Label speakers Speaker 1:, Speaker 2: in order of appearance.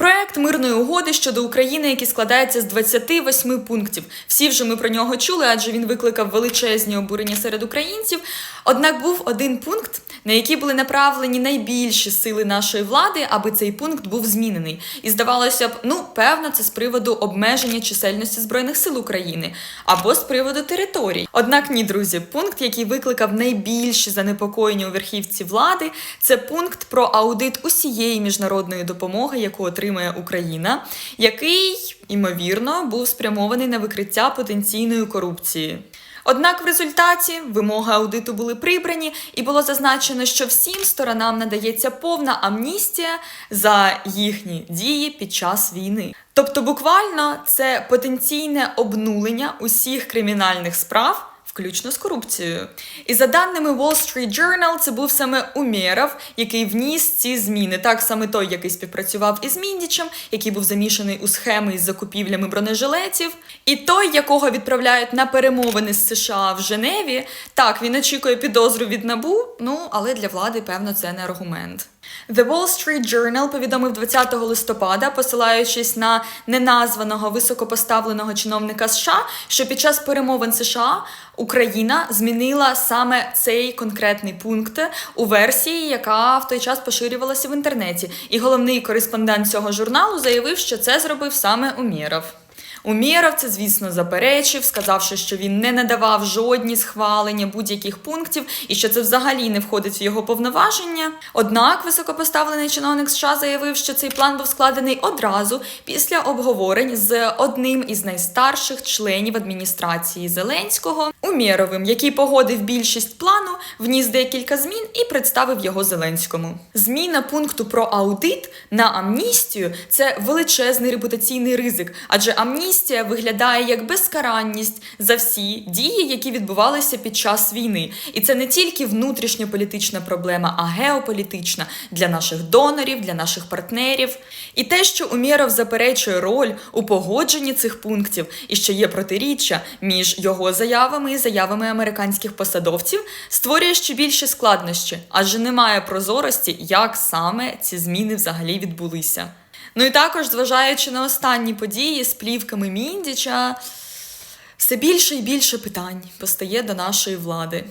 Speaker 1: Проект мирної угоди щодо України, який складається з 28 пунктів. Всі вже ми про нього чули, адже він викликав величезні обурення серед українців. Однак був один пункт, на який були направлені найбільші сили нашої влади, аби цей пункт був змінений. І здавалося б, ну певно, це з приводу обмеження чисельності збройних сил України або з приводу територій. Однак ні, друзі, пункт, який викликав найбільші занепокоєння у верхівці влади, це пункт про аудит усієї міжнародної допомоги, яку отримує Україна, який ймовірно був спрямований на викриття потенційної корупції. Однак в результаті вимоги аудиту були прибрані, і було зазначено, що всім сторонам надається повна амністія за їхні дії під час війни. Тобто, буквально це потенційне обнулення усіх кримінальних справ. Включно з корупцією. І за даними Wall Street Journal, це був саме Умєров, який вніс ці зміни. Так саме той, який співпрацював із Міндічем, який був замішаний у схеми із закупівлями бронежилетів. І той, якого відправляють на перемовини з США в Женеві, так він очікує підозру від набу. Ну але для влади, певно, це не аргумент. The Wall Street Journal повідомив 20 листопада, посилаючись на неназваного високопоставленого чиновника США, що під час перемовин США Україна змінила саме цей конкретний пункт у версії, яка в той час поширювалася в інтернеті. І головний кореспондент цього журналу заявив, що це зробив саме Умєров. Умєров це, звісно, заперечив, сказавши, що він не надавав жодні схвалення будь-яких пунктів і що це взагалі не входить в його повноваження. Однак високопоставлений чиновник США заявив, що цей план був складений одразу після обговорень з одним із найстарших членів адміністрації Зеленського Умєровим, який погодив більшість плану, вніс декілька змін і представив його Зеленському. Зміна пункту про аудит на амністію це величезний репутаційний ризик, адже амністія виглядає як безкаранність за всі дії, які відбувалися під час війни. І це не тільки внутрішньополітична проблема, а геополітична для наших донорів, для наших партнерів. І те, що Умєров заперечує роль у погодженні цих пунктів, і що є протиріччя між його заявами і заявами американських посадовців, створює ще більше складнощі, адже немає прозорості, як саме ці зміни взагалі відбулися. Ну і також, зважаючи на останні події з плівками Міндіча, все більше і більше питань постає до нашої влади.